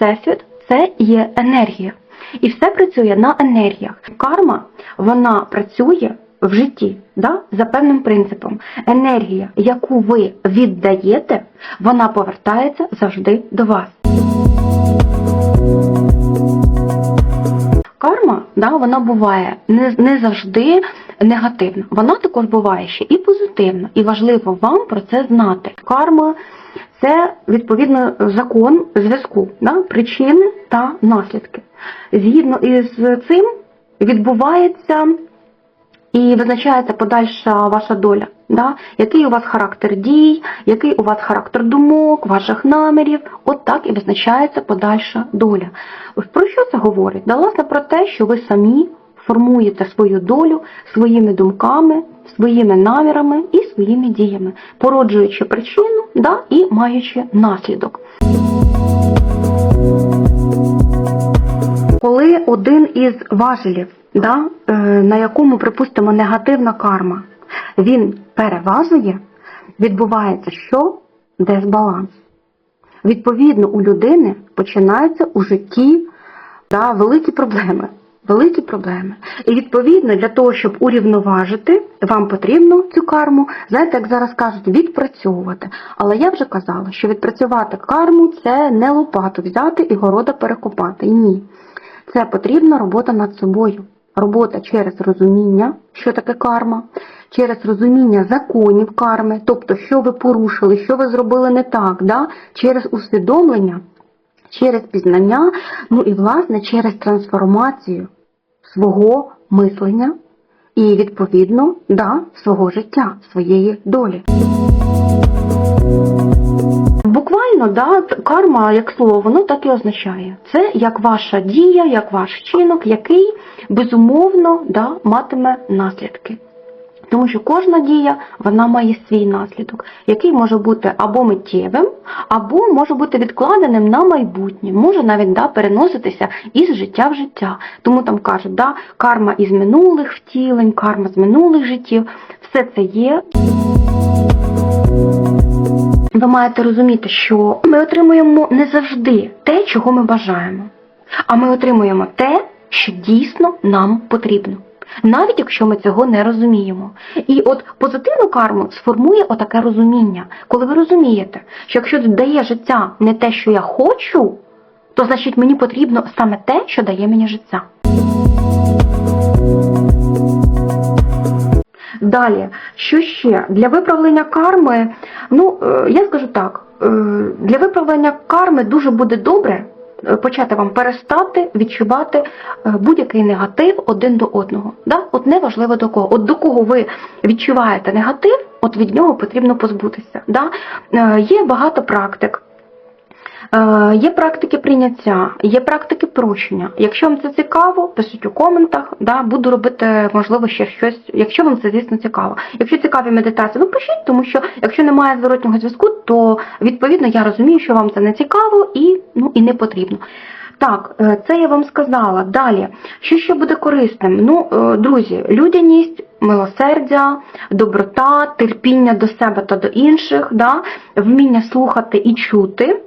всесвіт це є енергія. І все працює на енергіях. Карма вона працює в житті да, за певним принципом. Енергія, яку ви віддаєте, вона повертається завжди до вас. Карма, да, вона буває не, не завжди негативна. Вона також буває ще і позитивна, і важливо вам про це знати. Карма це відповідно закон зв'язку, да, причини та наслідки. Згідно із цим відбувається і визначається подальша ваша доля. Да? Який у вас характер дій, який у вас характер думок, ваших намірів, от так і визначається подальша доля. Про що це говорить? Да, власне, про те, що ви самі формуєте свою долю своїми думками, своїми намірами і своїми діями, породжуючи причину да, і маючи наслідок. Коли один із важелів, да, е, на якому, припустимо, негативна карма, він переважує, відбувається що? Дисбаланс. Відповідно, у людини починаються у житті да, великі проблеми. Великі проблеми. І відповідно для того, щоб урівноважити, вам потрібно цю карму, знаєте, як зараз кажуть, відпрацьовувати. Але я вже казала, що відпрацювати карму це не лопату взяти і города перекопати. Ні. Це потрібна робота над собою. Робота через розуміння, що таке карма, через розуміння законів карми, тобто, що ви порушили, що ви зробили не так, да? через усвідомлення, через пізнання, ну і власне через трансформацію свого мислення і, відповідно, да, свого життя, своєї долі. Буквально, да, карма, як слово, воно так і означає. Це як ваша дія, як ваш вчинок, який безумовно да, матиме наслідки. Тому що кожна дія вона має свій наслідок, який може бути або миттєвим, або може бути відкладеним на майбутнє, може навіть да, переноситися із життя в життя. Тому там кажуть, да, карма із минулих втілень, карма з минулих життів, все це є. Ви маєте розуміти, що ми отримуємо не завжди те, чого ми бажаємо, а ми отримуємо те, що дійсно нам потрібно. Навіть якщо ми цього не розуміємо. І от позитивну карму сформує отаке розуміння. Коли ви розумієте, що якщо дає життя не те, що я хочу, то значить мені потрібно саме те, що дає мені життя. Далі, що ще? Для виправлення карми, ну, е, я скажу так, е, для виправлення карми дуже буде добре почати вам перестати відчувати е, будь-який негатив один до одного. Да? От неважливо до кого. От до кого ви відчуваєте негатив, от від нього потрібно позбутися. Да? Е, Є багато практик. Е, Є практики прийняття, є практики прощення. Якщо вам це цікаво, пишіть у коментах, да, буду робити, можливо, ще щось, якщо вам це, звісно, цікаво. Якщо цікаві медитації, ну пишіть, тому що якщо немає зворотнього зв'язку, то відповідно я розумію, що вам це не цікаво і, ну, і не потрібно. Так, е, це я вам сказала. Далі, що ще буде корисним? Ну, е, друзі, людяність, милосердя, доброта, терпіння до себе та до інших, да, вміння слухати і чути.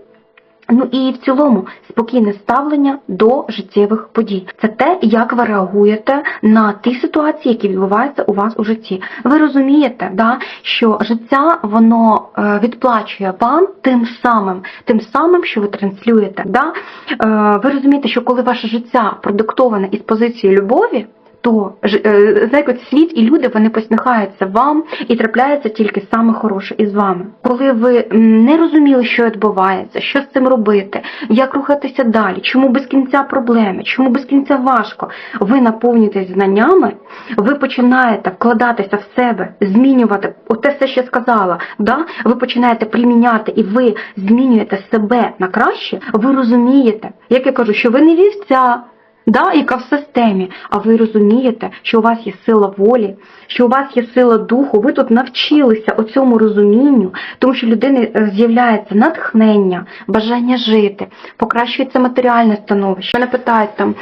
Ну і в цілому спокійне ставлення до життєвих подій. Це те, як ви реагуєте на ті ситуації, які відбуваються у вас у житті. Ви розумієте, да, що життя воно е, відплачує вам тим самим, тим самим, що ви транслюєте. Да? Е, ви розумієте, що коли ваше життя продиктоване із позиції любові. То е, знаєте, от світ і люди вони посміхаються вам і трапляється тільки саме хороше із вами. Коли ви не розуміли, що відбувається, що з цим робити, як рухатися далі, чому без кінця проблеми, чому без кінця важко, ви наповнюєтесь знаннями, ви починаєте вкладатися в себе, змінювати оте все, що я сказала. Да? Ви починаєте приміняти і ви змінюєте себе на краще. Ви розумієте, як я кажу, що ви не вівця. Да, яка в системі, а ви розумієте, що у вас є сила волі, що у вас є сила духу, ви тут навчилися оцьому розумінню, тому що в людини е, з'являється натхнення, бажання жити, покращується матеріальне становище. Мене питають там,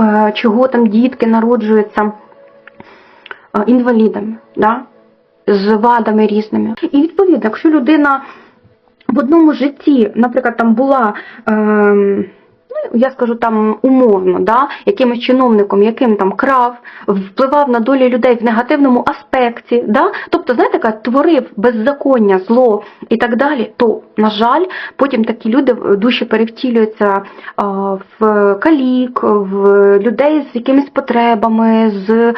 е, чого там дітки народжуються е, інвалідами, да? з вадами різними. І відповідно, якщо людина в одному житті, наприклад, там була. Ем, я скажу там умовно, да, якимось чиновником, яким там крав, впливав на долі людей в негативному аспекті, да, тобто, знаєте, така, творив беззаконня, зло і так далі, то, на жаль, потім такі люди душі перевтілюються а, в калік, в людей з якимись потребами, з е,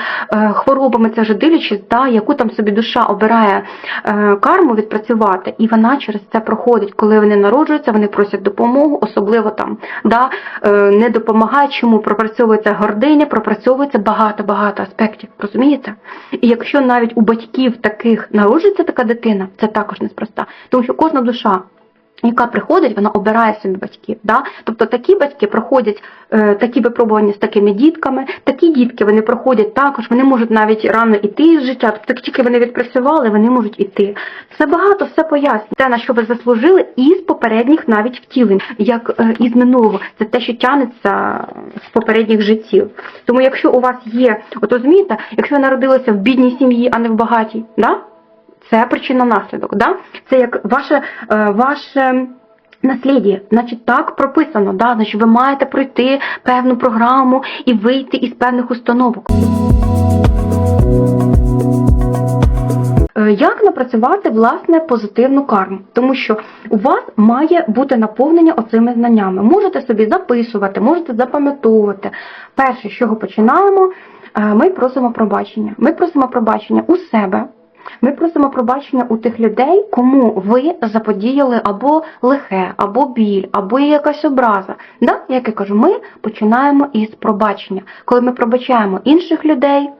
хворобами, це вже дивлячись, да, яку там собі душа обирає е, карму відпрацювати, і вона через це проходить, коли вони народжуються, вони просять допомогу, особливо там да, е, не допомагає, чому пропрацьовується гординя, пропрацьовується багато-багато аспектів, розумієте? І якщо навіть у батьків таких народжується така дитина, це також неспроста, тому що кожна душа. Яка приходить, вона обирає собі батьків. Да? Тобто такі батьки проходять е, такі випробування з такими дітками, такі дітки вони проходять також, вони можуть навіть рано іти з життя, тобто тільки вони відпрацювали, вони можуть іти. Все багато, все пояснює. Те, на що ви заслужили, із попередніх навіть втілень, як е, із минулого. Це те, що тянеться з попередніх життів. Тому якщо у вас є, от розумієте, якщо ви народилися в бідній сім'ї, а не в багатій, да? Це причина наслідок. Да? Це як ваше, е, ваше наслідє. Значить, так прописано, да? значить, ви маєте пройти певну програму і вийти із певних установок. Е, Як напрацювати власне позитивну карму? Тому що у вас має бути наповнення оцими знаннями. Можете собі записувати, можете запам'ятовувати. Перше, з чого починаємо, е, ми просимо пробачення. Ми просимо пробачення у себе. Ми просимо пробачення у тих людей, кому ви заподіяли або лихе, або біль, або якась образа. Да? Як я кажу, ми починаємо із пробачення. Коли ми пробачаємо інших людей,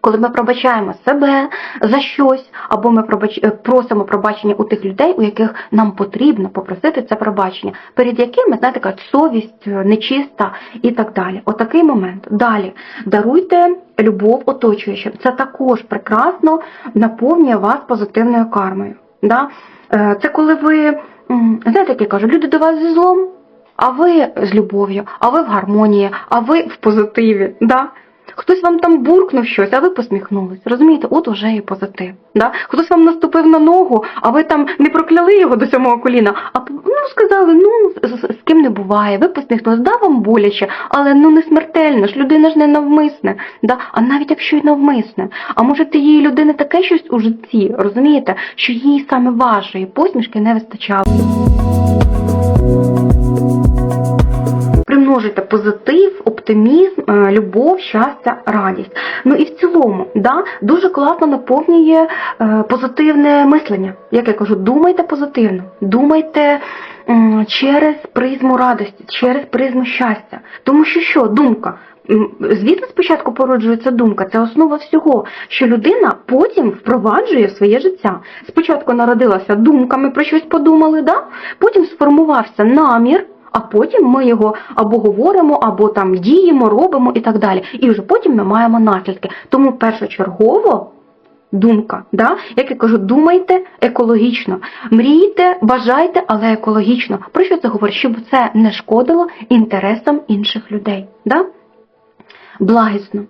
коли ми пробачаємо себе за щось, або ми пробач... е, просимо пробачення у тих людей, у яких нам потрібно попросити це пробачення, перед якими, знаєте, совість е, нечиста і так далі. Отакий момент. Далі даруйте любов оточуючим. Це також прекрасно наповнює вас позитивною кармою. Да? Е, Це коли ви, знаєте, як я кажу, люди до вас зі злом, а ви з любов'ю, а ви в гармонії, а ви в позитиві. Да? Хтось вам там буркнув щось, а ви посміхнулись. Розумієте, от уже і позитив. Да? Хтось вам наступив на ногу, а ви там не прокляли його до сьомого коліна, а ну сказали, ну з, з- з ким не буває, ви посміхнулись, да вам боляче, але ну не смертельно ж, людина ж не навмисне. Да? А навіть якщо й навмисне, а може тієї людини таке щось у житті, розумієте, що їй саме вашої посмішки не вистачало. Примножуйте позитив, оптимізм, е, любов, щастя, радість. Ну і в цілому, да, дуже класно наповнює е, позитивне мислення. Як я кажу, думайте позитивно, думайте через призму радості, через призму щастя. Тому що що, думка. Звісно, спочатку породжується думка, це основа всього, що людина потім впроваджує в своє життя. Спочатку народилася думками, про щось подумали, да? потім сформувався намір, а потім ми його або говоримо, або там діємо, робимо і так далі. І вже потім ми маємо наслідки. Тому першочергово. Думка, да? як я кажу, думайте екологічно, мрійте, бажайте, але екологічно. Про що це говорить? Щоб це не шкодило інтересам інших людей. Да? Благісно.